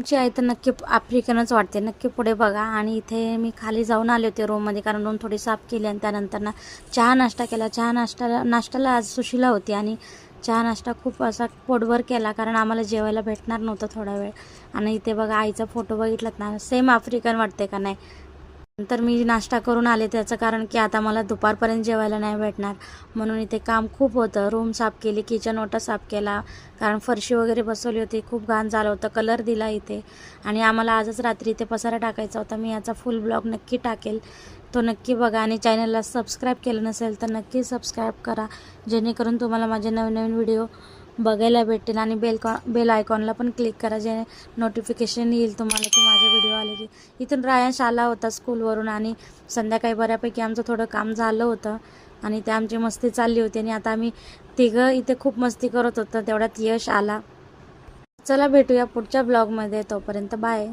आमची आई तर नक्की आफ्रिकनच वाटते. नक्की पुढे बघा. आणि इथे मी खाली जाऊन आले होते रूममध्ये कारण रूम थोडी साफ केली आणि त्यानंतर ना चहा नाश्ता केला. चहा नाश्ताला नाश्त्याला आज सुशिला होती आणि चहा नाश्ता खूप असा पोटभर केला कारण आम्हाला जेवायला भेटणार नव्हतं थोडा वेळ. आणि इथे बघा आईचा फोटो बघितलात ना? सेम आफ्रिकन वाटते का नाही? नंतर मी नाश्ता करून आले. त्याचं कारण की आता मला दुपारपर्यंत जेवायला नाही भेटणार. म्हणून इथे काम खूप होतं. रूम साफ केली किचन ओटा साफ केला. कारण फरशी वगैरे बसवली होती. खूप घाण झालं होतं. कलर दिला इथे. आणि आम्हाला आजच रात्री इथे पसारा टाकायचा होता. मी याचा फुल ब्लॉग नक्की टाकेल. तो नक्की बघा. आणि चॅनलला सबस्क्राईब केलं नसेल तर नक्की सबस्क्राईब करा. जेणेकरून तुम्हाला माझे नवीन नवीन व्हिडिओ बघायला भेटेल आणि बेल कॉ बेल आयकॉनला पण क्लिक करा जे नोटिफिकेशन येईल तुम्हाला की माझे व्हिडिओ आले की. इथून रायांश आला होता स्कूलवरून आणि संध्याकाळी बऱ्यापैकी आमचं थोडं काम झालं होतं आणि ते आमची मस्ती चालली होती आणि आता आम्ही तिघं इथे खूप मस्ती करत होतो तेवढ्यात यश आला. चला भेटूया पुढच्या ब्लॉगमध्ये तोपर्यंत बाय